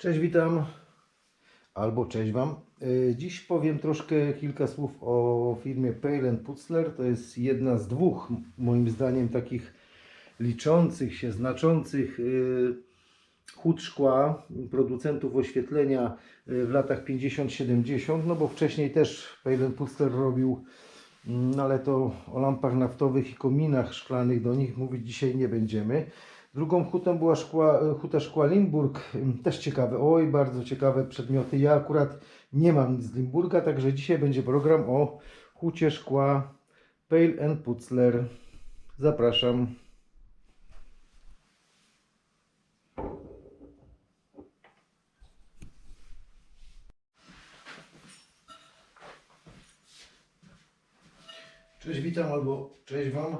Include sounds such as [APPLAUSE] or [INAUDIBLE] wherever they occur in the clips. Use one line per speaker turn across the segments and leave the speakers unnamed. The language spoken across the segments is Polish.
Cześć, witam. Albo cześć Wam. Y, Dziś powiem troszkę kilka słów o firmie Pale Putzler. To jest jedna z dwóch, moim zdaniem, takich liczących się, znaczących y, hut szkła, producentów oświetlenia y, w latach 50-70, no bo wcześniej też Pale Putzler robił, mm, no ale to o lampach naftowych i kominach szklanych, do nich mówić dzisiaj nie będziemy. Drugą hutą była szkła, huta szkła Limburg, Ym, też ciekawe, oj bardzo ciekawe przedmioty. Ja akurat nie mam nic z Limburga, także dzisiaj będzie program o hucie szkła Pale Putzler. Zapraszam. Cześć, witam albo cześć Wam.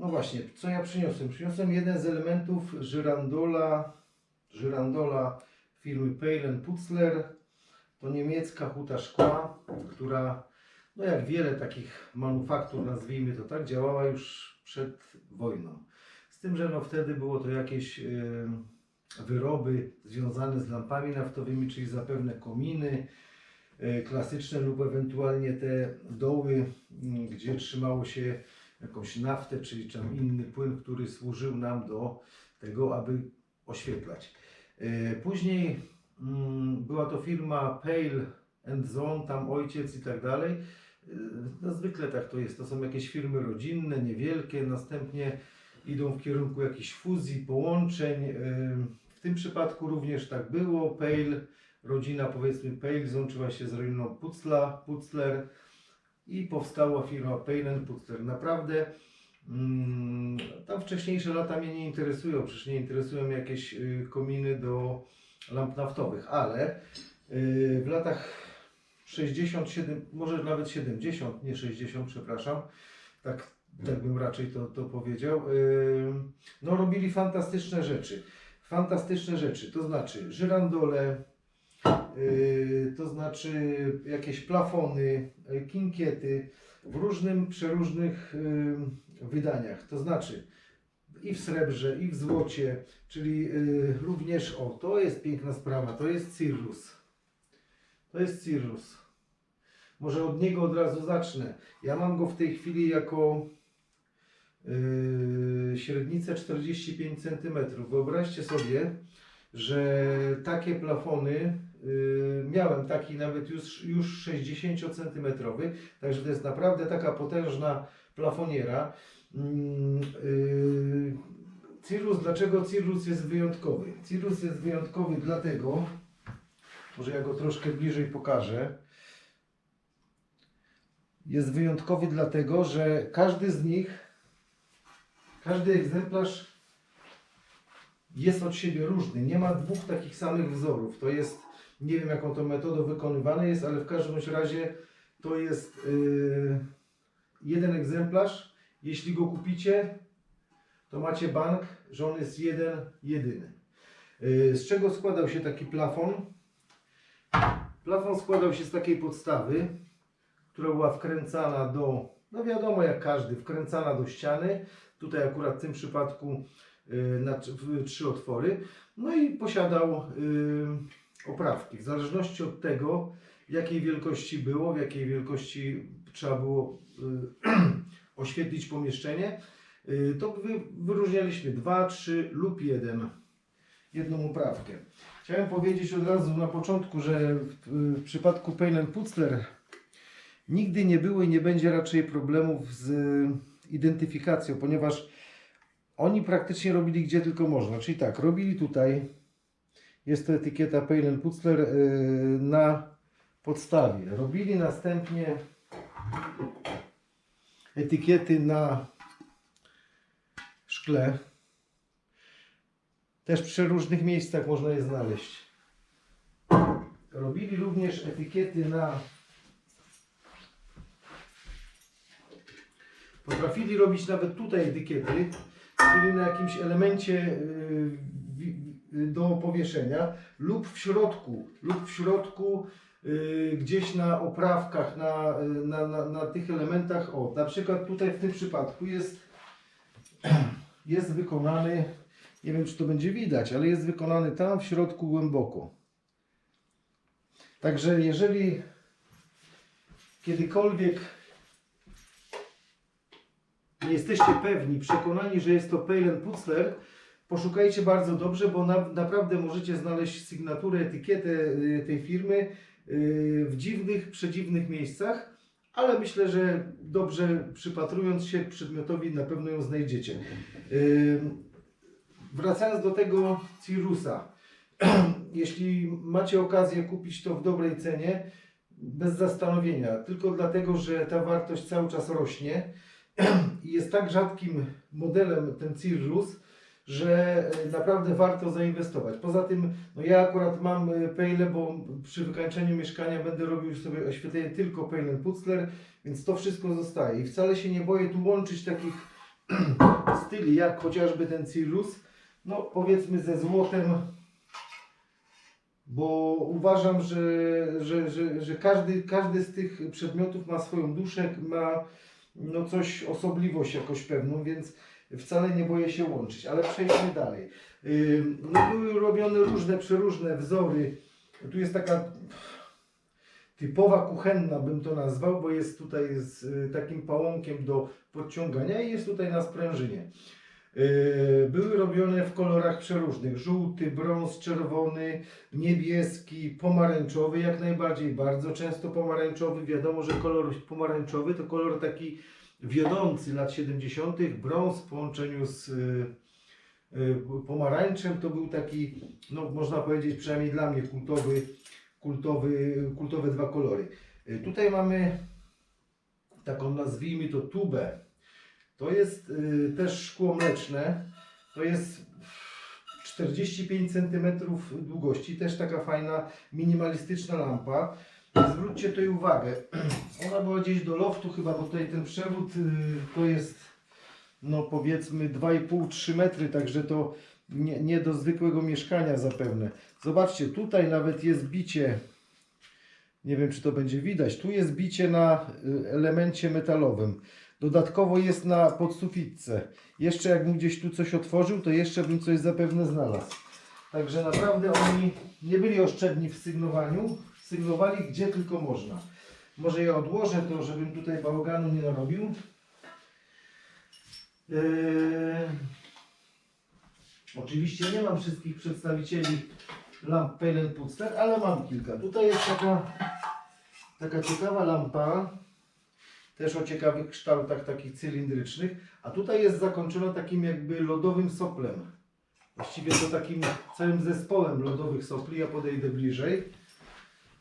No właśnie, co ja przyniosłem? Przyniosłem jeden z elementów żyrandola, żyrandola firmy Pale Putzler. To niemiecka huta szkła, która, no jak wiele takich manufaktur, nazwijmy to tak, działała już przed wojną. Z tym, że no wtedy było to jakieś y, wyroby związane z lampami naftowymi, czyli zapewne kominy, y, klasyczne lub ewentualnie te doły, y, gdzie trzymało się jakąś naftę, czyli tam inny płyn, który służył nam do tego, aby oświetlać. E, Później mm, była to firma Pale and Zone, tam ojciec i tak dalej. E, No zwykle tak to jest, to są jakieś firmy rodzinne, niewielkie, następnie idą w kierunku jakichś fuzji, połączeń. E, W tym przypadku również tak było. Pale, rodzina powiedzmy Pale złączyła się z rodziną Putzla, Putzler i powstała firma Payland Putzler. Naprawdę mm, tam wcześniejsze lata mnie nie interesują, przecież nie interesują jakieś y, kominy do lamp naftowych, ale y, w latach 67, może nawet 70, nie 60, przepraszam, tak, tak bym raczej to, to powiedział, y, no robili fantastyczne rzeczy. Fantastyczne rzeczy, to znaczy żyrandole, Yy, to znaczy jakieś plafony, yy, kinkiety w różnym, przeróżnych yy, wydaniach. To znaczy i w srebrze, i w złocie, czyli yy, również, o, to jest piękna sprawa, to jest Cirrus. To jest Cirrus. Może od niego od razu zacznę. Ja mam go w tej chwili jako yy, średnicę 45 cm. Wyobraźcie sobie, że takie plafony miałem taki nawet już, już 60 cm, także to jest naprawdę taka potężna plafoniera. Mm, y, Cirrus, dlaczego Cirrus jest wyjątkowy? Cirrus jest wyjątkowy dlatego, może ja go troszkę bliżej pokażę. Jest wyjątkowy dlatego, że każdy z nich, każdy egzemplarz jest od siebie różny. Nie ma dwóch takich samych wzorów. To jest, nie wiem jaką to metodą wykonywane jest, ale w każdym razie to jest yy, jeden egzemplarz. Jeśli go kupicie, to macie bank, że on jest jeden, jedyny. Yy, z czego składał się taki plafon? Plafon składał się z takiej podstawy, która była wkręcana do, no wiadomo jak każdy, wkręcana do ściany. Tutaj akurat w tym przypadku y, na trzy otwory. No i posiadał y, oprawki. W zależności od tego, jakiej wielkości było, w jakiej wielkości trzeba było y, [CLEARS THROAT] oświetlić pomieszczenie, y, to wy, wyróżnialiśmy dwa, trzy lub jeden. Jedną oprawkę. Chciałem powiedzieć od razu na początku, że w, w przypadku Paylen Putzler nigdy nie było i nie będzie raczej problemów z identyfikacją, ponieważ oni praktycznie robili gdzie tylko można. Czyli tak, robili tutaj, jest to etykieta Pale Putzler yy, na podstawie. Robili następnie etykiety na szkle. Też przy różnych miejscach można je znaleźć. Robili również etykiety na Potrafili robić nawet tutaj etykiety, czyli na jakimś elemencie y, y, do powieszenia lub w środku, lub w środku y, gdzieś na oprawkach, na, y, na, na, na tych elementach. O, na przykład tutaj w tym przypadku jest, [CLEARS THROAT] jest wykonany Nie wiem, czy to będzie widać, ale jest wykonany tam w środku głęboko. Także jeżeli kiedykolwiek nie jesteście pewni, przekonani, że jest to Pejlen Putzler, poszukajcie bardzo dobrze, bo na, naprawdę możecie znaleźć sygnaturę, etykietę y, tej firmy y, w dziwnych, przedziwnych miejscach, ale myślę, że dobrze przypatrując się przedmiotowi na pewno ją znajdziecie. Y, Wracając do tego Cirusa. [CLEARS THROAT] Jeśli macie okazję kupić to w dobrej cenie, bez zastanowienia, tylko dlatego, że ta wartość cały czas rośnie [CLEARS THROAT] i jest tak rzadkim modelem ten Cirrus, że e, naprawdę warto zainwestować. Poza tym, no ja akurat mam e, pejle, bo przy wykańczeniu mieszkania będę robił sobie oświetlenie tylko pejlem Putzler, więc to wszystko zostaje. I wcale się nie boję tu łączyć takich [CLEARS THROAT] styli, jak chociażby ten Cirrus, no powiedzmy ze złotem, bo uważam, że, że, że, że każdy, każdy z tych przedmiotów ma swoją duszę, ma no coś, osobliwość jakoś pewną, więc wcale nie boję się łączyć. Ale przejdźmy dalej. No, były robione różne, przeróżne wzory. Tu jest taka typowa kuchenna, bym to nazwał, bo jest tutaj z y, takim pałąkiem do podciągania i jest tutaj na sprężynie. Yy, Były robione w kolorach przeróżnych: żółty, brąz, czerwony, niebieski, pomarańczowy, jak najbardziej, bardzo często pomarańczowy. Wiadomo, że kolor pomarańczowy to kolor taki wiodący lat 70. Brąz w połączeniu z yy, yy, pomarańczem to był taki, no można powiedzieć, przynajmniej dla mnie kultowy, kultowy, kultowe dwa kolory. Yy, Tutaj mamy taką, nazwijmy to tubę. To jest y, też szkło mleczne. To jest 45 cm długości. Też taka fajna, minimalistyczna lampa. Zwróćcie tutaj uwagę. [CLEARS THROAT] Ona była gdzieś do loftu chyba, bo tutaj ten przewód y, to jest no powiedzmy 2,5-3 metry, także to nie, nie do zwykłego mieszkania zapewne. Zobaczcie, tutaj nawet jest bicie. Nie wiem, czy to będzie widać. Tu jest bicie na y, elemencie metalowym. Dodatkowo jest na podsufitce. Jeszcze jakbym gdzieś tu coś otworzył, to jeszcze bym coś zapewne znalazł. Także naprawdę oni nie byli oszczędni w sygnowaniu. Sygnowali gdzie tylko można. Może ja odłożę to, żebym tutaj bałaganu nie narobił. Yy... Oczywiście nie mam wszystkich przedstawicieli lamp Pejlen Putzler, ale mam kilka. Tutaj jest taka, taka ciekawa lampa też o ciekawych kształtach takich cylindrycznych, a tutaj jest zakończona takim jakby lodowym soplem. Właściwie to takim całym zespołem lodowych sopli, ja podejdę bliżej.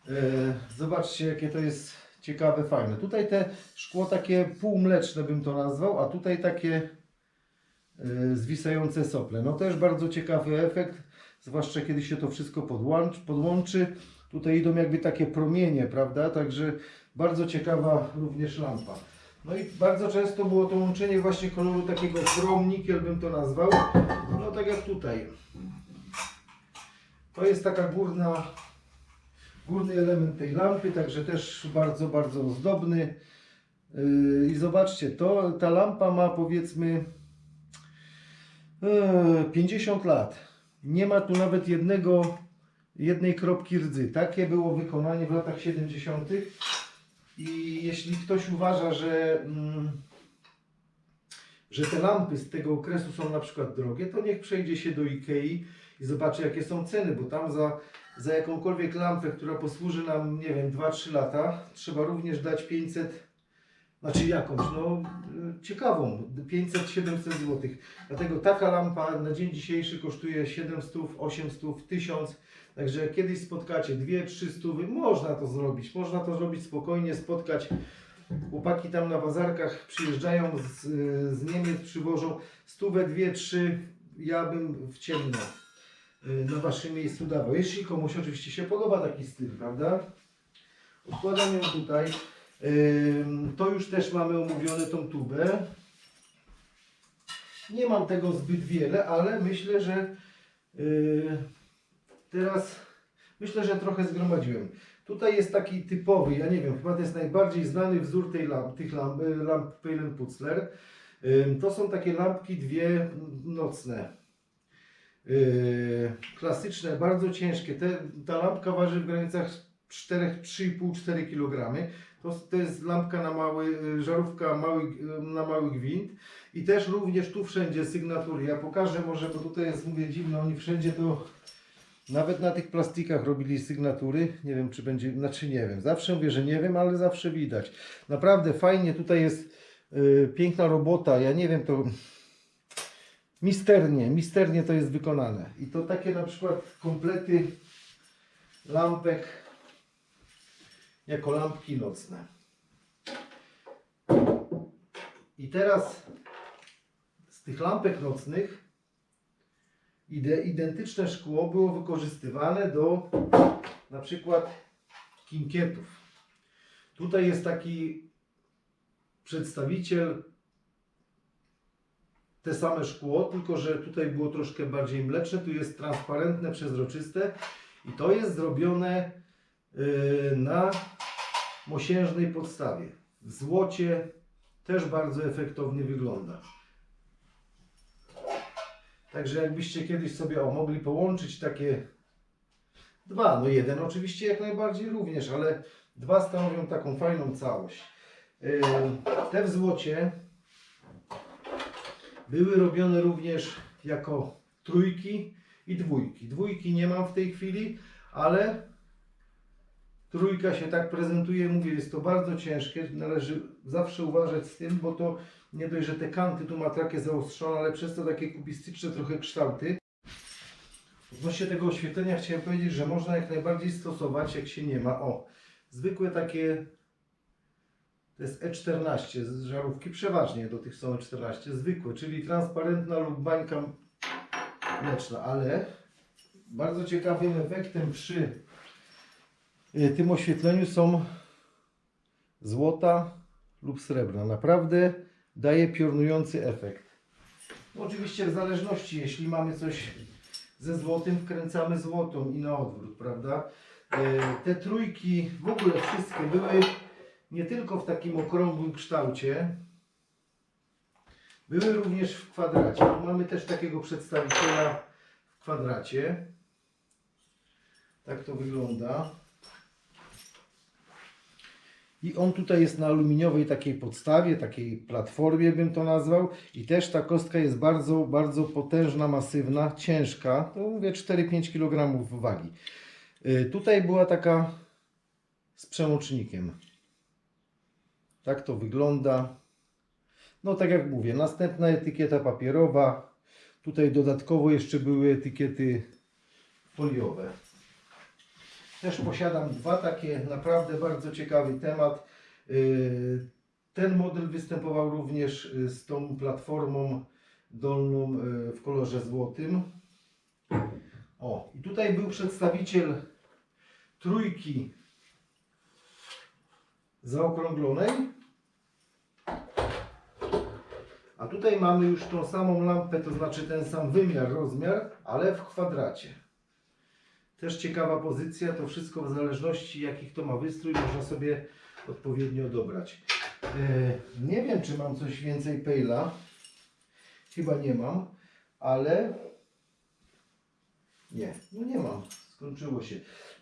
E, zobaczcie jakie to jest ciekawe, fajne. Tutaj te szkło takie półmleczne bym to nazwał, a tutaj takie e, zwisające sople. No też bardzo ciekawy efekt, zwłaszcza kiedy się to wszystko podłączy. Tutaj idą jakby takie promienie, prawda? Także bardzo ciekawa również lampa. No i bardzo często było to łączenie właśnie koloru takiego chrome nickel bym to nazwał. No tak jak tutaj. To jest taka górna, górny element tej lampy, także też bardzo, bardzo ozdobny. Yy, I zobaczcie, to, ta lampa ma powiedzmy yy, 50 lat. Nie ma tu nawet jednego, jednej kropki rdzy. Takie było wykonanie w latach 70. I jeśli ktoś uważa, że, mm, że te lampy z tego okresu są na przykład drogie, to niech przejdzie się do Ikei i zobaczy jakie są ceny, bo tam za, za jakąkolwiek lampę, która posłuży nam, nie wiem, 2-3 lata, trzeba również dać 500, znaczy jakąś, no y, ciekawą, 500-700 zł. Dlatego taka lampa na dzień dzisiejszy kosztuje 700, 800, 1000 Także kiedyś spotkacie dwie, trzy stówy, można to zrobić. Można to zrobić spokojnie, spotkać. Chłopaki tam na bazarkach przyjeżdżają z, z Niemiec, przywożą stówę, dwie, trzy. Ja bym w ciemno na waszym miejscu dawał. Jeśli komuś oczywiście się podoba taki styl, prawda? Odkładam ją tutaj. To już też mamy omówione tą tubę. Nie mam tego zbyt wiele, ale myślę, że yy, Teraz myślę, że trochę zgromadziłem. Tutaj jest taki typowy, ja nie wiem, chyba to jest najbardziej znany wzór tej lamp, tych lamp, y, lamp Pejlen Putzler. To są takie lampki dwie nocne. Yy, klasyczne, bardzo ciężkie. Te, ta lampka waży w granicach 4-3,5-4 kg. To, to jest lampka na mały, y, żarówka mały, y, na mały gwint. I też również tu wszędzie sygnatury. Ja pokażę może, bo tutaj jest, mówię, dziwne, oni wszędzie to nawet na tych plastikach robili sygnatury. Nie wiem, czy będzie, znaczy nie wiem. Zawsze mówię, że nie wiem, ale zawsze widać. Naprawdę fajnie, tutaj jest y, piękna robota. Ja nie wiem, to misternie, misternie to jest wykonane. I to takie na przykład komplety lampek jako lampki nocne. I teraz z tych lampek nocnych ide, identyczne szkło było wykorzystywane do na przykład kinkietów. Tutaj jest taki przedstawiciel te same szkło, tylko że tutaj było troszkę bardziej mleczne, tu jest transparentne, przezroczyste i to jest zrobione yy, na mosiężnej podstawie. W złocie też bardzo efektownie wygląda. Także jakbyście kiedyś sobie o, mogli połączyć takie dwa, no jeden oczywiście jak najbardziej również, ale dwa stanowią taką fajną całość. Yy, te w złocie były robione również jako trójki i dwójki. Dwójki nie mam w tej chwili, ale trójka się tak prezentuje. Mówię, jest to bardzo ciężkie. Należy zawsze uważać z tym, bo to nie dość, że te kanty tu ma takie zaostrzone, ale przez to takie kubistyczne trochę kształty. Odnośnie tego oświetlenia chciałem powiedzieć, że można jak najbardziej stosować, jak się nie ma. O, zwykłe takie to jest E14 z żarówki, przeważnie do tych są E14, zwykłe, czyli transparentna lub bańka mleczna, ale bardzo ciekawym efektem przy y, tym oświetleniu są złota lub srebrna. Naprawdę daje piorunujący efekt. No oczywiście w zależności, jeśli mamy coś ze złotym, wkręcamy złotą i na odwrót, prawda? Y, Te trójki, w ogóle wszystkie były nie tylko w takim okrągłym kształcie, były również w kwadracie. Mamy też takiego przedstawiciela w kwadracie. Tak to wygląda. I on tutaj jest na aluminiowej takiej podstawie, takiej platformie bym to nazwał. I też ta kostka jest bardzo, bardzo potężna, masywna, ciężka. To mówię 4-5 kg wagi. Y, Tutaj była taka z przełącznikiem. Tak to wygląda. No tak jak mówię, następna etykieta papierowa. Tutaj dodatkowo jeszcze były etykiety foliowe. Też posiadam dwa takie, naprawdę bardzo ciekawy temat. Yy, Ten model występował również yy, z tą platformą dolną yy, w kolorze złotym. O, i tutaj był przedstawiciel trójki zaokrąglonej. A tutaj mamy już tą samą lampę, to znaczy ten sam wymiar, rozmiar, ale w kwadracie. Też ciekawa pozycja, to wszystko w zależności jaki kto ma wystrój, można sobie odpowiednio dobrać. E, nie wiem, czy mam coś więcej pejla. Chyba nie mam, ale nie, no nie mam. Skończyło się.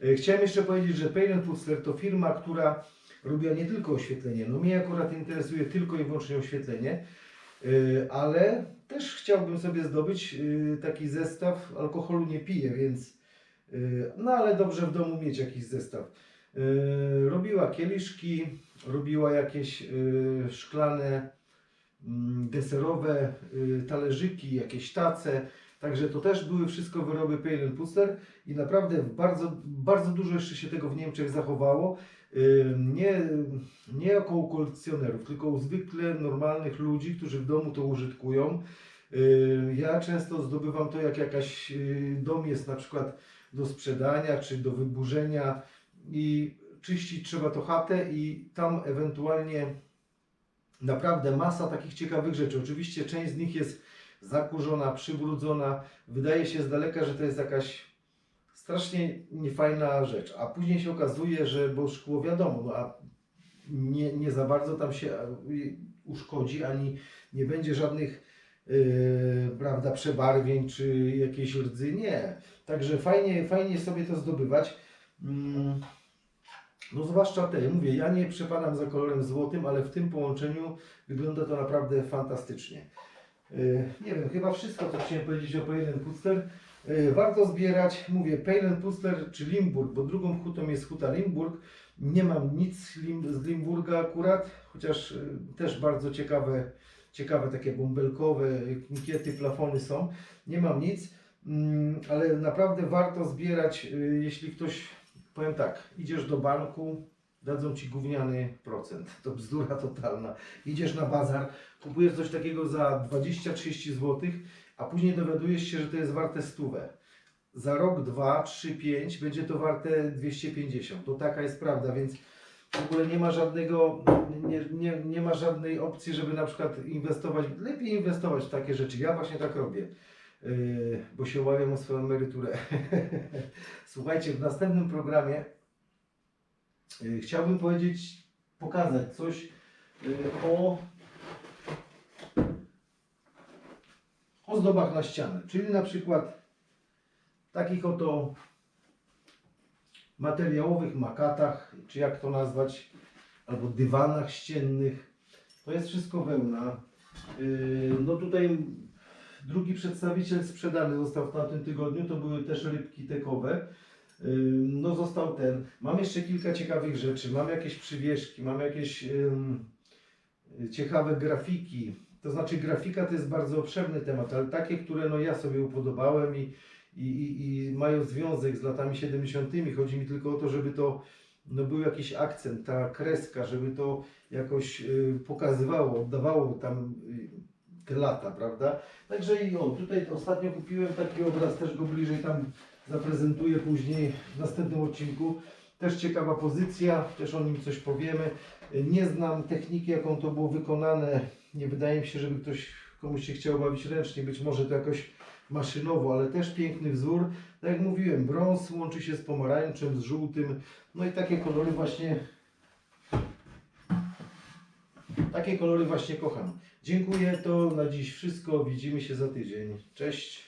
E, Chciałem jeszcze powiedzieć, że Pejlen Putzler to firma, która robiła nie tylko oświetlenie. No mnie akurat interesuje tylko i wyłącznie oświetlenie, ale też chciałbym sobie zdobyć e, taki zestaw. Alkoholu nie piję, więc e, no ale dobrze w domu mieć jakiś zestaw. Robiła kieliszki, robiła jakieś szklane mm, deserowe y, talerzyki, jakieś tace. Także to też były wszystko wyroby Pale Puster i naprawdę bardzo, bardzo dużo jeszcze się tego w Niemczech zachowało. Nie, nie u kolekcjonerów, tylko u zwykle normalnych ludzi, którzy w domu to użytkują. Ja często zdobywam to, jak jakaś y, dom jest na przykład do sprzedania czy do wyburzenia i czyścić trzeba to chatę i tam ewentualnie naprawdę masa takich ciekawych rzeczy. Oczywiście część z nich jest zakurzona, przybrudzona. Wydaje się z daleka, że to jest jakaś strasznie niefajna rzecz. A później się okazuje, że bo szkło wiadomo, no a nie, nie za bardzo tam się e, uszkodzi, ani nie będzie żadnych yy, prawda, przebarwień czy jakiejś rdzy. Nie. Także fajnie, fajnie sobie to zdobywać. Mm, No zwłaszcza te, mówię, ja nie przepadam za kolorem złotym, ale w tym połączeniu wygląda to naprawdę fantastycznie. Yy, Nie wiem, chyba wszystko, co chciałem powiedzieć o Putzler. Yy, Warto zbierać, mówię, Pejlen Putzler czy Limburg, bo drugą hutą jest huta Limburg. Nie mam nic z Limburga akurat, chociaż yy, też bardzo ciekawe, ciekawe takie bąbelkowe kinkiety, plafony są. Nie mam nic, mm, ale naprawdę warto zbierać, yy, jeśli ktoś, powiem tak, idziesz do banku, dadzą Ci gówniany procent. To bzdura totalna. Idziesz na bazar, kupujesz coś takiego za 20-30 zł, a później dowiadujesz się, że to jest warte stówę. Za rok, dwa, trzy, pięć będzie to warte 250. To taka jest prawda, więc w ogóle nie ma żadnego, nie, nie, nie ma żadnej opcji, żeby na przykład inwestować, lepiej inwestować w takie rzeczy. Ja właśnie tak robię, yy, bo się obawiam o swoją emeryturę. [LAUGHS] Słuchajcie, w następnym programie yy, chciałbym powiedzieć, pokazać coś yy, o ozdobach na ścianę, czyli na przykład takich oto materiałowych makatach, czy jak to nazwać, albo dywanach ściennych. To jest wszystko wełna. Yy, No tutaj drugi przedstawiciel sprzedany został w tamtym tygodniu, to były też rybki tekowe. Yy, No został ten. Mam jeszcze kilka ciekawych rzeczy. Mam jakieś przywieszki, mam jakieś ciekawe grafiki. To znaczy grafika to jest bardzo obszerny temat, ale takie, które no ja sobie upodobałem i, i, i, mają związek z latami 70. Chodzi mi tylko o to, żeby to no, był jakiś akcent, ta kreska, żeby to jakoś y, pokazywało, oddawało tam y, te lata, prawda? Także i o, tutaj ostatnio kupiłem taki obraz, też go bliżej tam zaprezentuję później w następnym odcinku. Też ciekawa pozycja, też o nim coś powiemy. Nie znam techniki, jaką to było wykonane. Nie wydaje mi się, żeby ktoś komuś się chciał bawić ręcznie. Być może to jakoś maszynowo, ale też piękny wzór. Tak jak mówiłem, brąz łączy się z pomarańczem, z żółtym. No i takie kolory właśnie takie kolory właśnie kocham. Dziękuję, to na dziś wszystko. Widzimy się za tydzień. Cześć.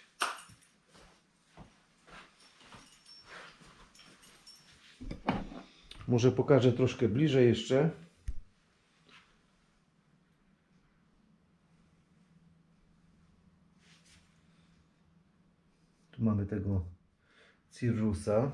Może pokażę troszkę bliżej jeszcze. Tu mamy tego cirrusa.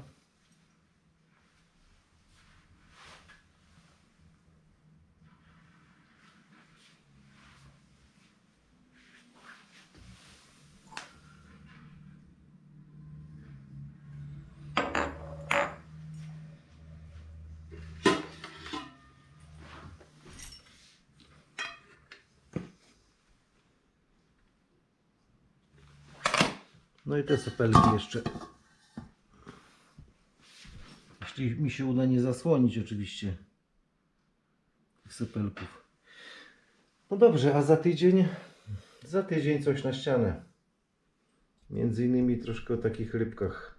No i te sepelki jeszcze. Jeśli mi się uda nie zasłonić oczywiście tych sepelków. No dobrze, a za tydzień za tydzień coś na ścianę. Między innymi troszkę o takich rybkach